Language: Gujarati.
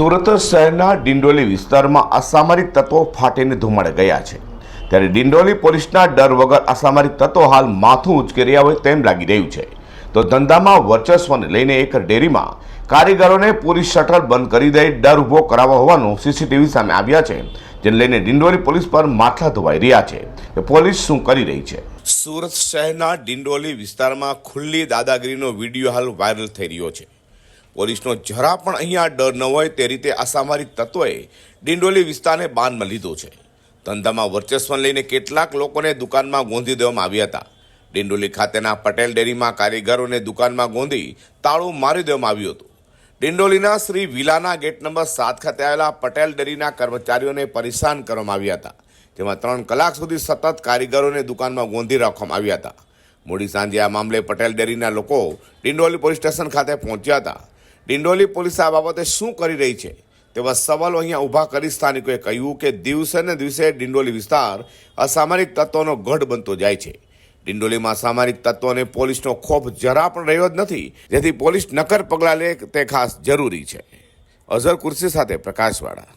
સુરત શહેરના ડિંડોલી વિસ્તારમાં અસામરિક તત્વો ફાટીને ધુમાડે ગયા છે. ત્યારે ડિંડોલી પોલીસના ડર વગર અસામરિક તત્વો હાલ માથું ઉચકી રહ્યા હોય તેમ લાગી રહ્યું છે. તો ધંધામાં વર્ચસ્વને લઈને એક ડેરીમાં કારીગરોને પૂરી શટર બંધ કરી દઈ ડર ઊભો કરાવવા હોવાનું સીસીટીવી સામે આવ્યા છે, જેને લઈને ડિંડોલી પોલીસ પર માથા ધોવાઈ રહ્યા છે કે પોલીસ શું કરી રહી છે. સુરત શહેરના ડિંડોલી વિસ્તારમાં ખુલ્લી દાદાગીરીનો વીડિયો હાલ વાયરલ થઈ રહ્યો છે. પોલીસનો જરા પણ અહીંયા ડર ન હોય તે રીતે અસામરિક તત્વોએ ડિંડોલી વિસ્તારને બાનમાં લીધો છે. ધંધામાં વર્ચસ્વ લઈને કેટલાક લોકોને દુકાનમાં ગોંધી દેવામાં આવ્યા હતા. ડિંડોલી ખાતેના પટેલ ડેરીમાં કારીગરોને દુકાનમાં ગોંધી તાળું મારી દેવામાં આવ્યું હતું. ડિંડોલીના શ્રી વિલાના ગેટ નંબર સાત ખાતે આવેલા પટેલ ડેરીના કર્મચારીઓને પરેશાન કરવામાં આવ્યા હતા. જેમાં ત્રણ કલાક સુધી સતત કારીગરોને દુકાનમાં ગોંધી રાખવામાં આવ્યા હતા. મોડી સાંજે આ મામલે પટેલ ડેરીના લોકો ડિંડોલી પોલીસ સ્ટેશન ખાતે પહોંચ્યા હતા. ડિંડોલી પોલીસ આ બાબતે શું કરી રહી છે? તેવા સવાલો અહીંયા ઊભા કરી સ્થાનિકોએ કહ્યું કે દિવસે ને દિવસે ડિંડોલી વિસ્તાર અસામરિક તત્વોનો ગઢ બનતો જાય છે. ડિંડોલીમાં અસામરિક તત્વોને પોલીસનો ખોફ જરા પણ રહ્યો જ નથી, જેથી પોલીસ નકર પગલાં લે તે ખાસ જરૂરી છે. અઝર કુર્સી સાથે પ્રકાશવાળા.